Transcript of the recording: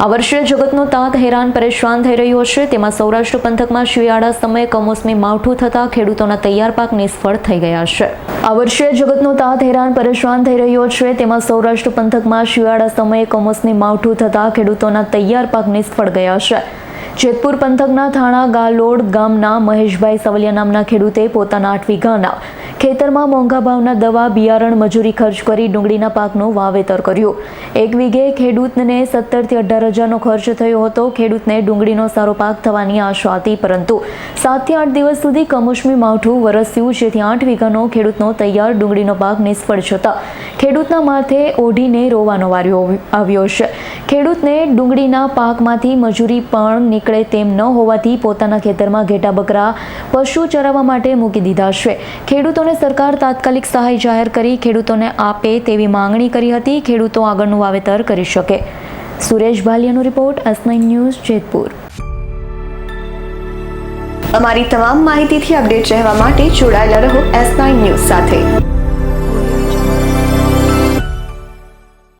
આ વર્ષે જગતનો તાત હેરાન પરેશાન થઈ રહ્યો છે. તેમાં સૌરાષ્ટ્ર પંથકમાં શિયાળા સમયે કમોસમી માવઠું થતાં ખેડૂતોના તૈયાર પાક નિષ્ફળ થઈ ગયા છે. આ વર્ષે જગતનો તાત હેરાન પરેશાન થઈ રહ્યો છે. તેમાં સૌરાષ્ટ્ર પંથકમાં શિયાળા સમયે કમોસમી માવઠું થતાં ખેડૂતોના તૈયાર પાક નિષ્ફળ ગયા છે. જેતપુર પંથકના થાણા, ગાલોડ ગામના મહેશભાઈ સવલિયા નામના ખેડૂતે પોતાના આઠ વીઘાના ખેતરમાં મોંઘા ભાવના દવા, બિયારણ, મજૂરી ખર્ચ કરી ડુંગળીના પાકનું વાવેતર કર્યું. એક વીઘે ખેડૂતને સત્તરથી અઢાર હજારનો ખર્ચ થયો હતો. ખેડૂતને ડુંગળીનો સારો પાક થવાની આશા હતી, પરંતુ સાતથી આઠ દિવસ સુધી કમોસમી માવઠું વરસ્યું, જેથી આઠ વીઘાનો ખેડૂતનો તૈયાર ડુંગળીનો પાક નિષ્ફળ જતા ખેડૂતના માથે ઓઢીને રોવાનો વાર્યો આવ્યો છે. ખેડૂતને ડુંગળીના પાકમાંથી મજૂરી પણ નીકળે તેમ ન હોવાથી પોતાના ખેતરમાં ઘેટા બકરા પશુ ચરાવવા માટે મૂકી દીધા છે. ખેડૂતોને સરકાર તાત્કાલિક સહાય જાહેર કરી ખેડૂતોને આપે તેવી માંગણી કરી હતી. ખેડૂતો આગળનું વાવેતર કરી શકે. સુરેશ ભાલિયાનો રિપોર્ટ અસનાઇન ન્યૂઝ જેતપુર. અમારી તમામ માહિતીથી અપડેટ રહેવા માટે જોડાયેલા રહો એસ ન્યૂઝ સાથે.